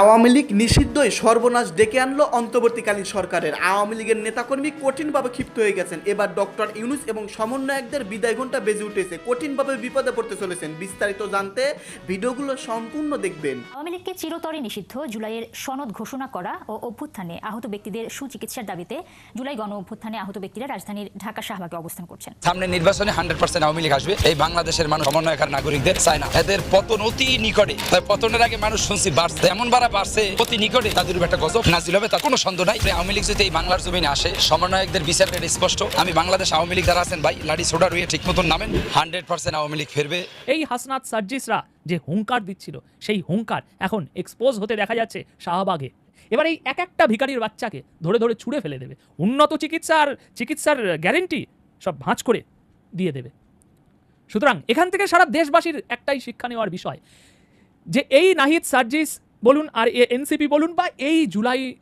আওয়ামী লীগ নিষিদ্ধই সর্বনাশ ডেকে আনলো অন্তর্বর্তীকালীন সরকারের। আওয়ামী লীগের নেতাকর্মী কঠিনভাবে ক্ষিপ্ত হয়ে গেছেন। এবার ডক্টর ইউনুস এবং সমন্বয়কদের বিদায় ঘণ্টা বেজে উঠেছে। কঠিনভাবে বিপদে পড়তে চলেছেন। বিস্তারিত জানতে ভিডিওগুলো সম্পূর্ণ দেখবেন। আওয়ামী লীগকে চিরতরে নিষিদ্ধ জুলাইয়ের সনদ ঘোষণা করা ও অভ্যুত্থানে আহত ব্যক্তিদের সুচিকিৎসার দাবিতে জুলাই গণ অভ্যুত্থানে আহত ব্যক্তিরা রাজধানীর ঢাকা শাহবাগে অবস্থান করছেন। সামনে নির্বাচনে হান্ড্রেড পার্সেন্ট আওয়ামী লীগ আসবে। এই বাংলাদেশের মানুষ সমন্বয়কার নাগরিকদের চায় না। এদের পতন অতি নিকটে। তাই পতনের আগে মানুষ শুনছি বাড়ছে। এমন বাড়া বাড়ছে অতি নিকটে। তাদের উপর একটা গজব নাজিল হবে, তার কোনো সন্দেহ নাই। আওয়ামী লীগ যদি এই বাংলার জমিনে আসে, সমন্বয়কদের বিচারের স্পষ্ট। আমি বাংলাদেশ আওয়ামী লীগ যারা আছেন ভাই, লাড়ি সোডা রুয়ে ঠিক মতন নামেন। হান্ড্রেড পার্সেন্ট আওয়ামী লীগ ফিরবে। এই হাসনাত সার্জিসরা যে হুঙ্কার দিচ্ছিল, সেই হুঙ্কার এখন এক্সপোজ হতে দেখা যাচ্ছে শাহবাগে। এবার এই এক একটা ভিখারির বাচ্চাকে ধরে ধরে ছুঁড়ে ফেলে দেবে। উন্নত চিকিৎসার চিকিৎসার গ্যারেন্টি সব ভাঁজ করে দিয়ে দেবে। সুতরাং এখান থেকে সারা দেশবাসীর একটাই শিক্ষা নেওয়ার বিষয়, যে এই নাহিদ সার্জিস বলুন, আর এনসিপি বলুন বা এই জুলাই,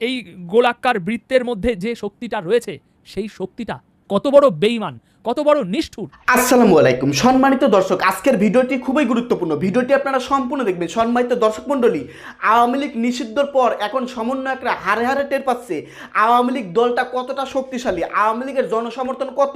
এই গোলাক্কার বৃত্তের মধ্যে যে শক্তিটা রয়েছে, সেই শক্তিটা কত বড় বেইমান কত বড় নিষ্ঠুর। আসসালামু আলাইকুম। সম্মানিত দর্শক, আজকের ভিডিওটি খুবই গুরুত্বপূর্ণ। ভিডিওটি আপনারা সম্পূর্ণ দেখবেন। সম্মানিত দর্শক মণ্ডলী, আওয়ামী লীগ নিষিদ্ধর পর এখন সমন্বয়করা হারে হারে টের পাচ্ছে আওয়ামী লীগ দলটা কতটা শক্তিশালী, আওয়ামী লীগের জনসমর্থন কত,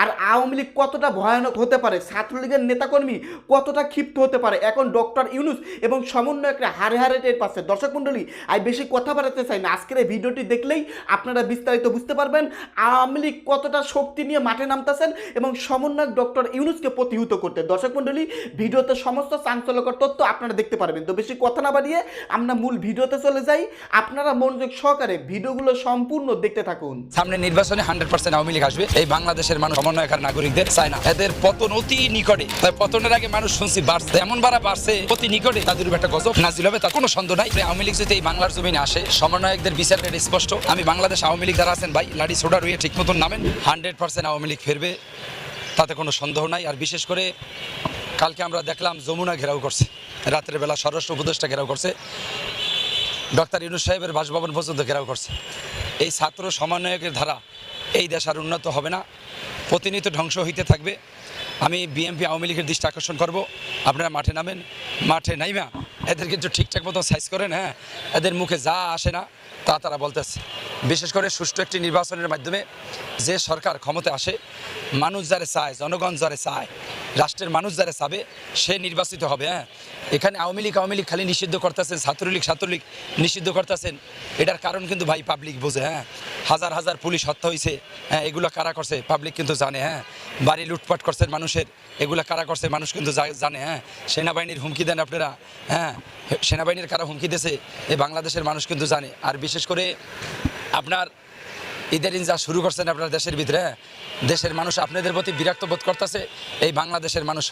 আর আওয়ামী লীগ কতটা ভয়ানক হতে পারে, ছাত্রলীগের নেতাকর্মী কতটা ক্ষিপ্ত হতে পারে, এখন ডক্টর ইউনুস এবং সমন্বয়করা হারে হারে টের পাচ্ছে। দর্শক মণ্ডলী আমি বেশি কথা বাড়াতে চাই না। আজকের এই ভিডিওটি দেখলেই আপনারা বিস্তারিত বুঝতে পারবেন আওয়ামী লীগ কতটা শক্তি নিয়ে মাঠে নামতেছেন এবং সমন্বয়ক ডক্টর ইউনুসকে প্রতিহত করতে। দর্শক মণ্ডলী, ভিডিওতে সমস্ত চাঞ্চল্যকর তথ্য আপনারা দেখতে পারবেন। তো বেশি কথা না বাড়িয়ে আমরা মূল ভিডিওতে চলে যাই। আপনারা মনোযোগ সহকারে ভিডিওগুলো সম্পূর্ণ দেখতে থাকুন। সামনে নির্বাচনে হান্ড্রেড পার্সেন্ট আওয়ামী লীগ আসবে। এই বাংলাদেশের মানুষ সমন্বয়কার নাগরিকদের চায় না। এদের পতন অতি নিকটে। তাই পতনের আগে মানুষ শুনছি বাড়ছে। এমন বাড়া বাড়ছে, অতি নিকটে। তাদের একটা গজব নাজিল হবে, তার কোনো সন্দেহ নাই। আওয়ামী লীগ যদি এই বাংলার জমিনে আসে, সমন্বয়কদের বিচারের স্পষ্ট। আমি বাংলাদেশ আওয়ামী লীগ যারা আছেন, ভাই, লাড়ি সোডা রুয়ে ঠিক মতন নামেন। হান্ড্রেড পার্সেন্ট আওয়ামী লীগ ফিরবে। তাতে কোনো সন্দেহ নাই। আর বিশেষ করে কালকে আমরা দেখলাম যমুনা ঘেরাও করছে। রাতের বেলা স্বরাষ্ট্র উপদেষ্টা ঘেরাও করছে। ডক্টর ইউনুস সাহেবের বাসভবন পর্যন্ত ঘেরাও করছে। এই ছাত্র সমন্বয়কের ধারা এই দেশ আর উন্নত হবে না। প্রতিনিয়ত ধ্বংস হইতে থাকবে। আমি বিএমপি আওয়ামী লীগের দৃষ্টি আকর্ষণ করব। আপনারা মাঠে নামেন। মাঠে নাইমা। এদের কিন্তু ঠিকঠাক মতো সাইজ করেন হ্যাঁ। এদের মুখে যা আসে না, তা তারা বলতেছে। বিশেষ করে সুষ্ঠু একটি নির্বাচনের মাধ্যমে যে সরকার ক্ষমতা আসে, মানুষ যারে চায়, জনগণ যারে চায়, রাষ্ট্রের মানুষ যারা চাবে, সে নির্বাচিত হবে হ্যাঁ। এখানে আওয়ামী লীগ আওয়ামী লীগ খালি নিষিদ্ধ করতেছেন, ছাত্রলীগ ছাত্রলীগ নিষিদ্ধ করতেছেন। এটার কারণ কিন্তু ভাই পাবলিক বোঝে হ্যাঁ। হাজার হাজার পুলিশ হত্যা হয়েছে হ্যাঁ এগুলো কারা করছে পাবলিক কিন্তু জানে হ্যাঁ। বাড়ি লুটপাট করছেন মানুষের, এগুলো কারা করছে মানুষ কিন্তু জানে হ্যাঁ। সেনাবাহিনীর হুমকি দেন আপনারা হ্যাঁ। সেনাবাহিনীর কারা হুমকি দিয়েছে এই বাংলাদেশের মানুষ কিন্তু জানে। আর বিশেষ করে আপনার ঈদের যা শুরু করছেন আপনার দেশের ভিতরে হ্যাঁ? দেশের মানুষ আপনাদের প্রতি বিরক্ত বোধ করতেছে, এই বাংলাদেশের মানুষ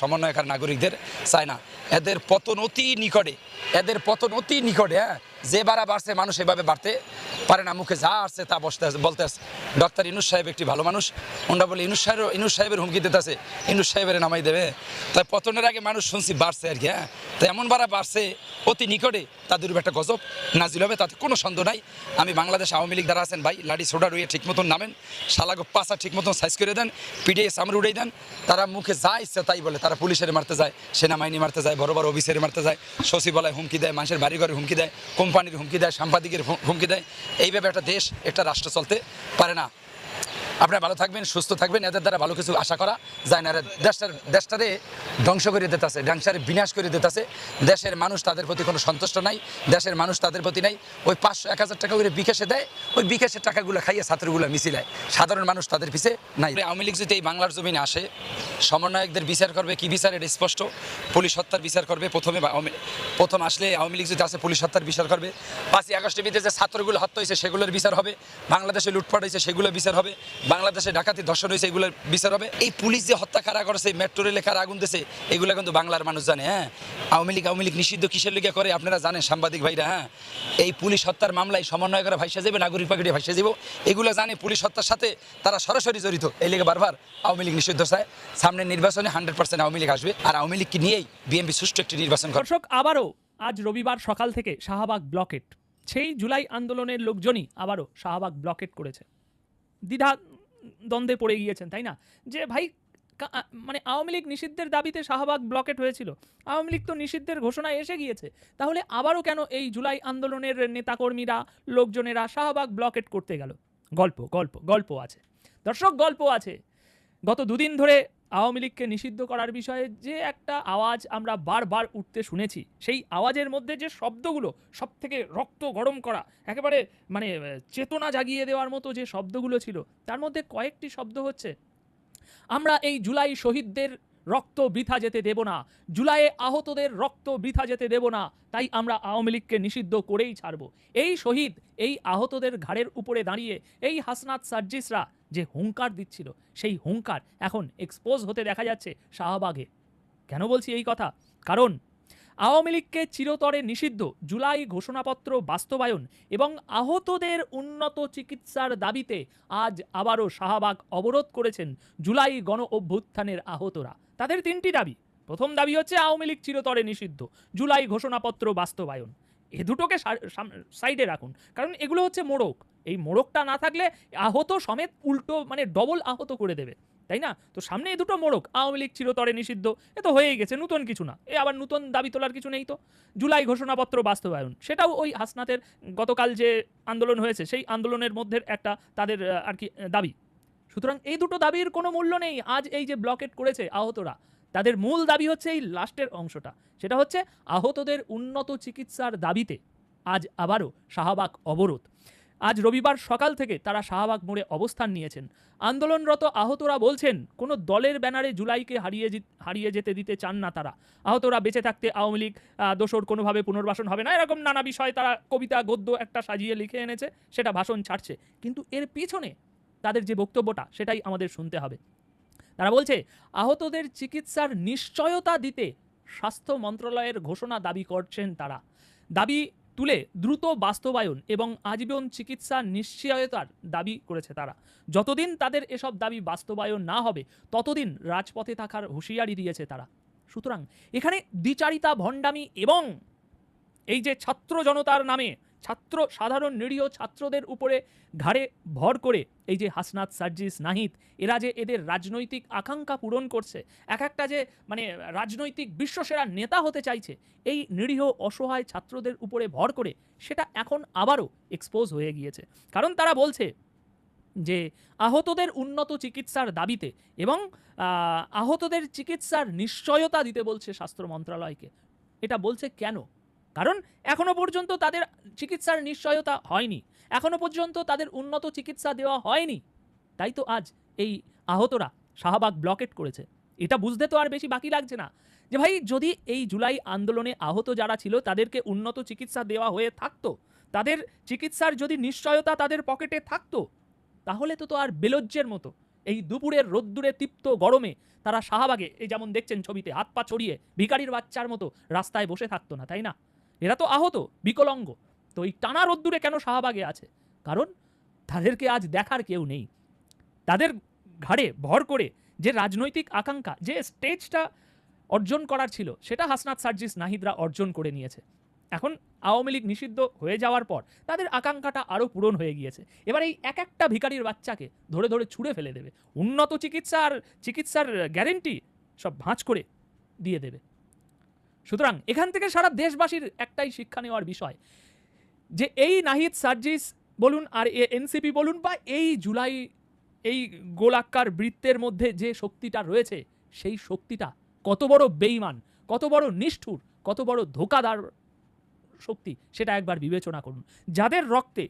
সমন্বয়কার নাগরিকদের চায় না। এদের পতন অতি নিকটে, এদের পতন অতি নিকটে হ্যাঁ? যে বাড়া বাড়ছে, মানুষ এভাবে বাড়তে পারে না। মুখে যা আসছে তা বসতে বলতে আছে। ডক্টর ইনুস সাহেব একটি ভালো মানুষ ওনারা বলে, ইনুস সাহেব, ইনুস সাহেবের হুমকি দিতেছে, ইনুস সাহেবের নামাই দেবে। তাই পতনের আগে মানুষ শুনছি বাড়ছে আর কি হ্যাঁ? তো এমন বাড়া বাড়ছে, অতি নিকটে তাদের উপর একটা গজব নাজিল হবে, তাতে কোনো সন্দেহ নাই। আমি বাংলাদেশ আওয়ামী লীগ যারা আছেন ভাই লাড়ি সোডা রুইয়ে ঠিক মতন নামেন শালাগো পাশা ঠিক মতন সাইজ করে দেন পিটিয়ে সামনে উড়িয়ে দেন, তারা মুখে যা ইচ্ছে তাই বলে, তারা পুলিশের মারতে যায়, সেনাবাহিনী মারতে যায়, বড় বড় অফিসের মারতে যায়, সচিবালয় হুমকি দেয়, মানুষের বাড়ি ঘরে হুমকি দেয়, কোম্পানির হুমকি দেয় সাংবাদিকের হুমকি দেয়, এইভাবে একটা দেশ, একটা রাষ্ট্র চলতে পারে না। আপনারা ভালো থাকবেন, সুস্থ থাকবেন। এদের দ্বারা ভালো কিছু আশা করা যায় না। দেশটার দেশটারে ধ্বংস করে দিতেছে দেশটারে বিনাশ করে দিতেছে। দেশের মানুষ তাদের প্রতি কোনো সন্তুষ্ট নাই, দেশের মানুষ তাদের প্রতি নাই। ওই পাঁচশো এক হাজার টাকা করে বিকাশে দেয়, ওই বিকাশের টাকাগুলো খাইয়ে ছাত্রগুলো মিছিলায় সাধারণ মানুষ তাদের পিছে নাই। আওয়ামী লীগ যদি এই বাংলার জমিনে আসে, সমন্বয়কদের বিচার করবে, কি বিচার? এটা স্পষ্ট। পুলিশ হত্যার বিচার করবে, প্রথমে প্রথম আসলে আওয়ামী লীগ যদি আসে, পুলিশ হত্যার বিচার করবে। পাঁচই আগস্টের ভিতরে যে ছাত্রগুলো হত্যা হয়েছে, সেগুলোর বিচার হবে। বাংলাদেশে লুটপাট হয়েছে, সেগুলো বিচার হবে। বাংলাদেশে ডাকাতি, ধর্ষণ হয়েছে, এগুলোর বিচার হবে। এই পুলিশ যে হত্যা কারা করেছে মেট্রো রেলে খারা আগুন দিয়েছে এগুলো কিন্তু বাংলার মানুষ জানে হ্যাঁ? আওয়ামী লীগ আওয়ামী লীগ নিষিদ্ধ কিসের লিগে করে, আপনারা জানেন, সাংবাদিক ভাইরা হ্যাঁ? এই পুলিশ হত্যার মামলায় সমন্বয় করে ভাইসা যাবে, নাগরিক পাখিটি ভাইসা যাব এগুলো জানে, পুলিশ হত্যার সাথে তারা সরাসরি জড়িত। এই লিগে বারবার আওয়ামী লীগ নিষিদ্ধ চায়। সামনে নির্বাচনে হান্ড্রেড পার্সেন্ট আওয়ামী লীগ আসবে, আর আওয়ামী লীগকে নিয়েই বিএনপি সুষ্ঠু একটি নির্বাচন দর্শক, আবারও আজ রবিবার সকাল থেকে শাহবাগ ব্লকেট। সেই জুলাই আন্দোলনের লোকজনই আবারও শাহবাগ ব্লকেট করেছে। দ্বিধা দ্বন্দ্বে পড়ে গিয়েছেন, তাই না? যে ভাই মানে আওয়ামী লীগ নিষিদ্ধের দাবিতে শাহবাগ ব্লকেট হয়েছিল, আওয়ামী লীগ তো নিষিদ্ধের ঘোষণায় এসে গিয়েছে, তাহলে আবারও কেন এই জুলাই আন্দোলনের নেতাকর্মীরা, লোকজনেরা শাহবাগ ব্লকেট করতে গেল? গল্প গল্প গল্প আছে। দর্শক, গল্প আছে। গত দুদিন ধরে আওয়ামী লীগকে নিষিদ্ধ করার বিষয়ে যে একটা আওয়াজ আমরা বারবার উঠতে শুনেছি, সেই আওয়াজের মধ্যে যে শব্দগুলো সব থেকে রক্ত গরম করা, একেবারে মানে চেতনা জাগিয়ে দেওয়ার মতো যে শব্দগুলো ছিল, তার মধ্যে কয়েকটি শব্দ হচ্ছে, আমরা এই জুলাই শহীদদের রক্ত বৃথা যেতে দেব না। জুলাইয়ে আহতদের রক্ত বৃথা যেতে দেব না। তাই আমরা আওয়ামী লীগকে নিষিদ্ধ করেই ছাড়ব। এই শহীদ, এই আহতদের ঘাড়ের উপরে দাঁড়িয়ে এই হাসনাত সার্জিসরা যে হুঙ্কার দিচ্ছিল, সেই হুঙ্কার এখন এক্সপোজ হতে দেখা যাচ্ছে শাহবাগে। কেন বলছি এই কথা? কারণ আওয়ামী লীগকে চিরতরে নিষিদ্ধ, জুলাই ঘোষণাপত্র বাস্তবায়ন এবং আহতদের উন্নত চিকিৎসার দাবিতে আজ আবারও শাহবাগ অবরোধ করেছেন জুলাই গণ অভ্যুত্থানের আহতরা। তাদের তিনটি দাবি। প্রথম দাবি হচ্ছে আওয়ামী লীগ চিরতরে নিষিদ্ধ, জুলাই ঘোষণাপত্র বাস্তবায়ন। এ দুটোকে সাইডে রাখুন। কারণ এগুলো হচ্ছে মোড়ক। এই মোড়কটা না থাকলে আহত সমেত উল্টো মানে ডবল আহত করে দেবে, তাই না? তো সামনে এই দুটো মোড়ক। আওয়ামী লীগ চিরতরে নিষিদ্ধ। এ তো হয়েই গেছে, নতুন কিছু না। এ আবার নতুন দাবি তোলার কিছু নেই তো। জুলাই ঘোষণাপত্র বাস্তবায়ন। সেটাও ওই হাসনাতের গতকাল যে আন্দোলন হয়েছে, সেই আন্দোলনের মধ্যে একটা তাদের আর কি, দাবি। সুতরাং এই দুটো দাবির কোনো মূল্য নেই। আজ এই যে ব্লকেট করেছে আহতরা তাদের মূল দাবি হচ্ছে এই লাস্টের অংশটা। সেটা হচ্ছে আহতদের উন্নত চিকিৎসার দাবিতে আজ আবারও শাহবাগ অবরোধ। আজ রবিবার সকাল থেকে তারা শাহবাগ মোড়ে অবস্থান নিয়েছেন। আন্দোলনরত আহতরা বলছেন, কোনো দলের ব্যানারে জুলাইকে হারিয়ে হারিয়ে যেতে দিতে চান না তারা। আহতরা বেঁচে থাকতে আওয়ামী লীগ দোসর কোনোভাবে পুনর্বাসন হবে না। এরকম নানা বিষয় তারা কবিতা, গদ্য একটা সাজিয়ে লিখে এনেছে, সেটা ভাষণ ছাড়ছে। কিন্তু এর পিছনে তাদের যে বক্তব্যটা, সেটাই আমাদের শুনতে হবে। তারা বলছে, আহতদের চিকিৎসার নিশ্চয়তা দিতে স্বাস্থ্য মন্ত্রণালয়ের ঘোষণা দাবি করছেন তারা। দাবি তুলে দ্রুত বাস্তবায়ন এবং আজীবন চিকিৎসা নিশ্চয়তার দাবি করেছে তারা। যতদিন তাদের এসব দাবি বাস্তবায়ন না হবে, ততদিন রাজপথে থাকার হুঁশিয়ারি দিয়েছে তারা। সুতরাং এখানে দ্বিচারিতা ভণ্ডামি এবং এই যে ছাত্র জনতার নামে ছাত্র, সাধারণ, নিরীহ ছাত্রদের উপরে ঘাড়ে ভর করে এই যে হাসনাত, সার্জিস, নাহিদ, এরা যে এদের রাজনৈতিক আকাঙ্ক্ষা পূরণ করছে, এক একটা যে মানে রাজনৈতিক বিশ্বসেরা নেতা হতে চাইছে, এই নিরীহ, অসহায় ছাত্রদের উপরে ভর করে সেটা এখন আবারও এক্সপোজ হয়ে গিয়েছে। কারণ তারা বলছে যে আহতদের উন্নত চিকিৎসার দাবিতে এবং আহতদের চিকিৎসার নিশ্চয়তা দিতে বলছে স্বাস্থ্য মন্ত্রণালয়কে এটা বলছে কেন? কারণ এখনও পর্যন্ত তাদের চিকিৎসার নিশ্চয়তা হয়নি। এখনও পর্যন্ত তাদের উন্নত চিকিৎসা দেওয়া হয়নি। তাই তো আজ এই আহতরা শাহবাগ ব্লকেট করেছে। এটা বুঝতে তো আর বেশি বাকি লাগছে না। যে ভাই, যদি এই জুলাই আন্দোলনে আহত যারা ছিল, তাদেরকে উন্নত চিকিৎসা দেওয়া হয়ে থাকতো, তাদের চিকিৎসার যদি নিশ্চয়তা তাদের পকেটে থাকতো, তাহলে তো তো আর বেলজ্জের মতো এই দুপুরের রোদ্দুরে তৃপ্ত গরমে তারা শাহবাগে, এই যেমন দেখছেন ছবিতে, হাত পা ছড়িয়ে ভিখারির বাচ্চার মতো রাস্তায় বসে থাকতো না, তাই না? এরা তো আহত, বিকলঙ্গ। তো এই টানা রোদ্দুরে কেন শাহবাগে আছে? কারণ তাদেরকে আজ দেখার কেউ নেই। তাদের ঘাড়ে ভর করে যে রাজনৈতিক আকাঙ্ক্ষা, যে স্টেজটা অর্জন করার ছিল, সেটা হাসনাত সার্জিস নাহিদরা অর্জন করে নিয়েছে। এখন আওয়ামী লীগ নিষিদ্ধ হয়ে যাওয়ার পর তাদের আকাঙ্ক্ষাটা আরও পূরণ হয়ে গিয়েছে। এবার এই এক একটা ভিখারির বাচ্চাকে ধরে ধরে ছুঁড়ে ফেলে দেবে। উন্নত চিকিৎসার চিকিৎসার গ্যারেন্টি সব ভাঁজ করে দিয়ে দেবে। সুতরাং এখান থেকে সারা দেশবাসীর একটাই শিক্ষা নেওয়ার বিষয় যে এই নাহিদ সার্জিস বলুন আর এ এনসিপি বলুন বা এই জুলাই, এই গোলাকার বৃত্তের মধ্যে যে শক্তিটা রয়েছে, সেই শক্তিটা কত বড় বেইমান কত বড় নিষ্ঠুর, কত বড় ধোকাদার শক্তি সেটা একবার বিবেচনা করুন। যাদের রক্তে,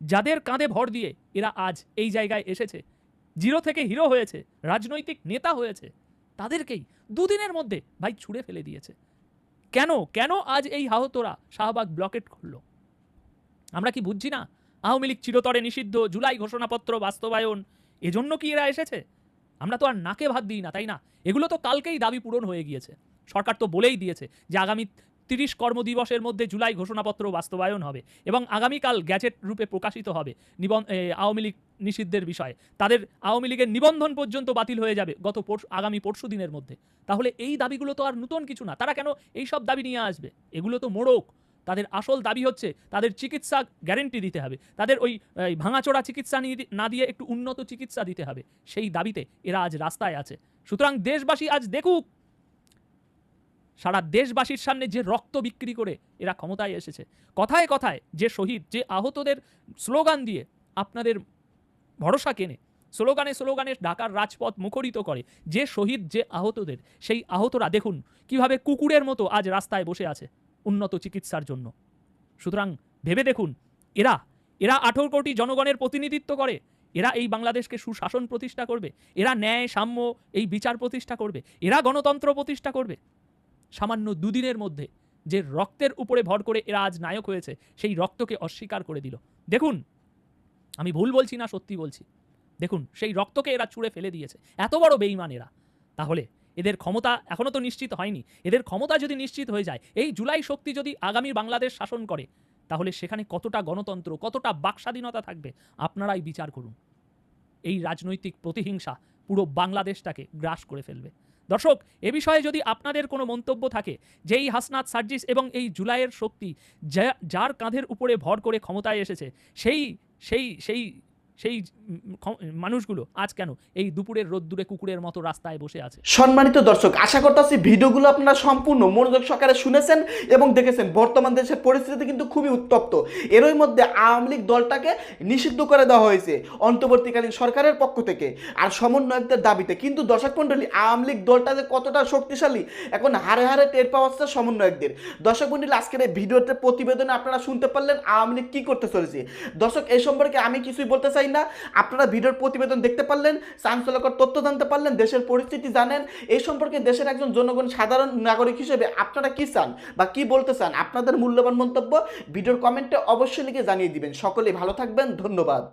যাদের কাঁধে ভর দিয়ে এরা আজ এই জায়গায় এসেছে, জিরো থেকে হিরো হয়েছে, রাজনৈতিক নেতা হয়েছে, তাদেরকেই দুদিনের মধ্যে ভাই ছুঁড়ে ফেলে দিয়েছে। কেন? কেন আজ এই আহতরা শাহবাগ ব্লকেট খুলল আমরা কি বুঝছি না? আওয়ামী লীগ চিরতরে নিষিদ্ধ, জুলাই ঘোষণাপত্র বাস্তবায়ন, এজন্য কি এরা এসেছে? আমরা তো আর নাকে ভাত দিই না, তাই না? এগুলো তো কালকেই দাবি পূরণ হয়ে গিয়েছে। সরকার তো বলেই দিয়েছে যে আগামী তিরিশ কর্মদিবসের মধ্যে জুলাই ঘোষণাপত্র বাস্তবায়ন হবে এবং আগামীকাল গ্যাজেট রূপে প্রকাশিত হবে নিবন আওয়ামী লীগ নিষিদ্ধের বিষয়ে। তাদের আওয়ামী লীগের নিবন্ধন পর্যন্ত বাতিল হয়ে যাবে গত আগামী পরশু দিনের মধ্যে। তাহলে এই দাবিগুলো তো আর নতুন কিছু না। তারা কেন এই সব দাবি নিয়ে আসবে? এগুলো তো মোড়ক। তাদের আসল দাবি হচ্ছে তাদের চিকিৎসা গ্যারেন্টি দিতে হবে। তাদের ওই, এই ভাঙাচোরা চিকিৎসা না দিয়ে একটু উন্নত চিকিৎসা দিতে হবে। সেই দাবিতে এরা আজ রাস্তায় আছে। সুতরাং দেশবাসী আজ দেখুক সারা দেশবাসীর সামনে যে রক্ত বিক্রি করে এরা ক্ষমতায় এসেছে। কথায় কথায় যে শহীদ, যে আহতদের স্লোগান দিয়ে আপনাদের ভরসা কেনে, স্লোগানে স্লোগানে ঢাকার রাজপথ মুখরিত করে, যে শহীদ, যে আহতদের, সেই আহতরা দেখুন কীভাবে কুকুরের মতো আজ রাস্তায় বসে আছে উন্নত চিকিৎসার জন্য। সুতরাং ভেবে দেখুন, এরা এরা আঠেরো কোটি জনগণের প্রতিনিধিত্ব করে, এরা এই বাংলাদেশকে সুশাসন প্রতিষ্ঠা করবে, এরা ন্যায়, সাম্য, এই বিচার প্রতিষ্ঠা করবে, এরা গণতন্ত্র প্রতিষ্ঠা করবে। সামান্য দুদিনের মধ্যে যে রক্তের উপরে ভর করে এরা আজ নায়ক হয়েছে, সেই রক্তকে অস্বীকার করে দিল। দেখুন, আমি ভুল বলছি না, সত্যি বলছি। দেখুন, সেই রক্তকে এরা ছুঁড়ে ফেলে দিয়েছে। এত বড় বেইমান এরা। তাহলে এদের ক্ষমতা এখনও তো নিশ্চিত হয়নি। এদের ক্ষমতা যদি নিশ্চিত হয়ে যায়, এই জুলাই শক্তি যদি আগামী বাংলাদেশ শাসন করে, তাহলে সেখানে কতটা গণতন্ত্র, কতটা বাকস্বাধীনতা থাকবে, আপনারাই বিচার করুন। এই রাজনৈতিক প্রতিহিংসা পুরো বাংলাদেশটাকে গ্রাস করে ফেলবে। দর্শক, এ বিষয়ে যদি আপনাদের কোনো মন্তব্য থাকে যে এই হাসনাত সার্জিস এবং এই জুলাইয়ের শক্তি যার কাঁধের উপরে ভর করে ক্ষমতায় এসেছে, সেই সেই সেই সেই মানুষগুলো আজ কেন এই দুপুরের রোদ্দুরে কুকুরের মতো রাস্তায় বসে আছে? সম্মানিত দর্শক, আশা করতেছি ভিডিওগুলো আপনারা সম্পূর্ণ মনোযোগ সহকারে শুনেছেন এবং দেখেছেন। বর্তমান দেশের পরিস্থিতি কিন্তু খুবই উত্তপ্ত। এরই মধ্যে আওয়ামী লীগ দলটাকে নিষিদ্ধ করে দেওয়া হয়েছে অন্তর্বর্তীকালীন সরকারের পক্ষ থেকে আর সমন্বয়কদের দাবিতে। কিন্তু দর্শক মণ্ডলী, আওয়ামী লীগ দলটা যে কতটা শক্তিশালী, এখন হারে হারে টের পাওয়া যাচ্ছে সমন্বয়কদের। দর্শক মণ্ডলী, আজকের এই ভিডিওতে প্রতিবেদনে আপনারা শুনতে পারলেন আওয়ামী লীগ কী করতে চলেছে। দর্শক, এই সম্পর্কে আমি কিছুই বলতে চাই না। আপনারা ভিডিওর প্রতিবেদন দেখতে পারলেন, চাঞ্চল্যকর তথ্য জানতে পারলেন, দেশের পরিস্থিতি জানেন। এই সম্পর্কে দেশের একজন জনগণ সাধারণ নাগরিক হিসেবে আপনারা কি চান বা কি বলতে চান, আপনাদের মূল্যবান মন্তব্য ভিডিওর কমেন্টে অবশ্যই লিখে জানিয়ে দিবেন। সকলেই ভালো থাকবেন, ধন্যবাদ।